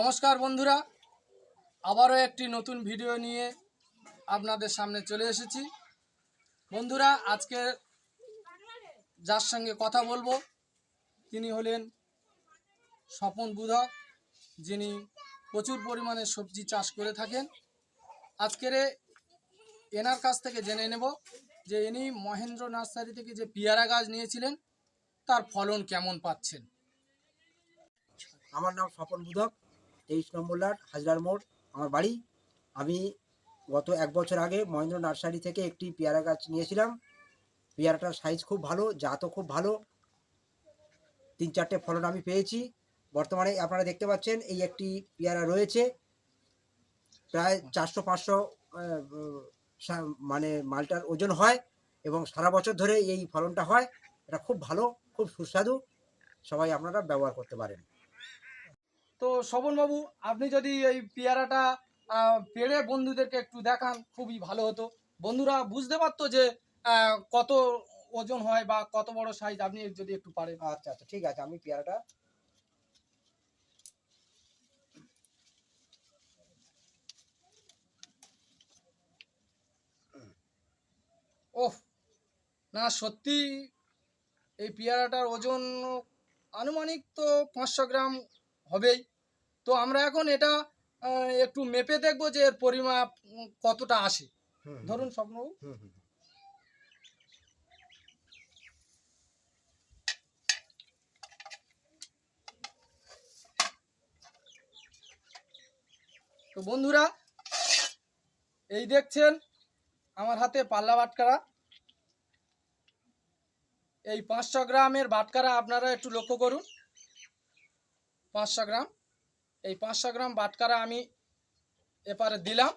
নমস্কার বন্ধুরা, আবারও একটি নতুন ভিডিও নিয়ে আপনাদের সামনে চলে এসেছি। বন্ধুরা, আজকে যার সঙ্গে কথা বলব, তিনি হলেন স্বপন বুধক যিনি প্রচুর পরিমাণে সবজি চাষ করে থাকেন। আজকের এনার কাছ থেকে জেনে নেব যে ইনি মহেন্দ্র নার্সারি থেকে যে পেয়ারা গাছ নিয়েছিলেন, তার ফলন কেমন পাচ্ছেন? আমার নাম স্বপন বুধক তেইশ নম্বর লাট, হাজরার মোড়, আমার বাড়ি। আমি গত এক বছর আগে মহেন্দ্র নার্সারি থেকে একটি পেয়ারা গাছ নিয়েছিলাম। পেয়ারাটার সাইজ খুব ভালো, জাতও খুব ভালো। তিন চারটে ফলন আমি পেয়েছি। বর্তমানে আপনারা দেখতে পাচ্ছেন, এই একটি পেয়ারা রয়েছে। প্রায় চারশো, পাঁচশো মানে মালটার ওজন হয় এবং সারা বছর ধরে এই ফলনটা হয়। এটা খুব ভালো, খুব সুস্বাদু। সবাই আপনারা ব্যবহার করতে পারেন। তো শোভনবাবু আপনি যদি এই পেয়ারাটা পেড়ে বন্ধুদেরকে একটু দেখান খুবই ভালো হতো। বন্ধুরা বুঝতে পারতো যে কত ওজন হয় বা কত বড় সাইজ আপনি যদি একটু পারেন। আচ্ছা আচ্ছা ঠিক আছে আমি পেয়ারাটা ওহ না সত্যি এই পেয়ারাটার ওজন আনুমানিক তো পাঁচশো গ্রাম হবেই। তো আমরা এখন এটা একটু মেপে দেখব যে এর পরিমাপ কতটা আসে। ধরুন হুম। তো বন্ধুরা এই দেখছেন আমার হাতে পাল্লা বাটকারা এই পাঁচশো গ্রামের বাটকারা আপনারা একটু লক্ষ্য করুন। পাঁচশো গ্রাম। এই পাঁচশো গ্রাম বাটকারা আমি এপারে দিলাম।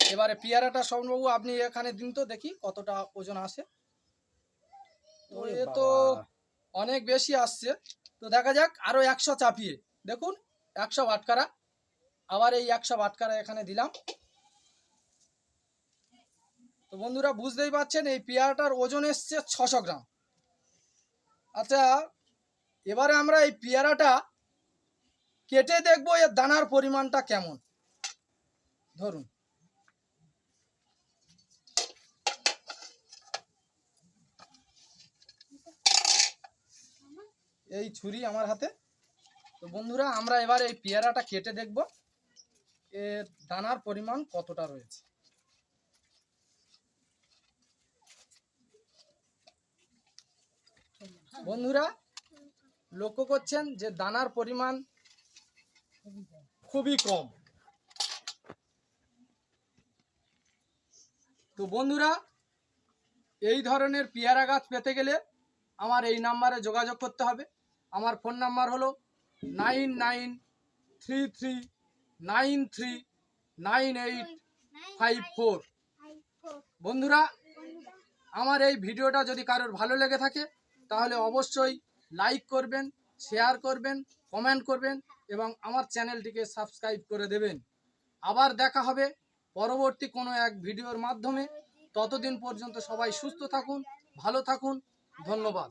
এবারে পেয়ারাটা স্বর্ণবাবু আপনি এখানে দিন তো দেখি কতটা ওজন আসে তো এ তো। অনেক বেশি আসছে। তো দেখা যাক আরও একশো চাপিয়ে। দেখুন একশো বাটকারা। আবার এই একশো বাটকারা এখানে দিলাম। তো বন্ধুরা বুঝতেই পারছেন এই পেয়ারাটার ওজন এসছে ছশো গ্রাম। আচ্ছা এবারে আমরা এই পেয়ারাটা কেটে দেখব এর দানার পরিমাণটা কেমন। ধরুন। এই ছুরি আমার হাতে। তো বন্ধুরা, আমরা এবার এই পেয়ারাটা কেটে দেখব। এর দানার পরিমাণ কতটা রয়েছে। বন্ধুরা, লক্ষ্য করছেন যে দানার পরিমাণ খুবই কম। তো বন্ধুরা, এই ধরনের পেয়ারা গাছ পেতে গেলে আমার এই নাম্বারে যোগাযোগ করতে হবে। আমার ফোন নাম্বার হলো nine nine three three nine three nine eight five four. বন্ধুরা, আমার এই ভিডিওটা যদি কারোর ভালো লেগে থাকে, তাহলে অবশ্যই লাইক করবেন, শেয়ার করবেন, কমেন্ট করবেন এবং আমার চ্যানেলটিকে সাবস্ক্রাইব করে দেবেন। আবার দেখা হবে পরবর্তী কোনো এক ভিডিওর মাধ্যমে। ততদিন পর্যন্ত সবাই সুস্থ থাকুন, ভালো থাকুন। ধন্যবাদ।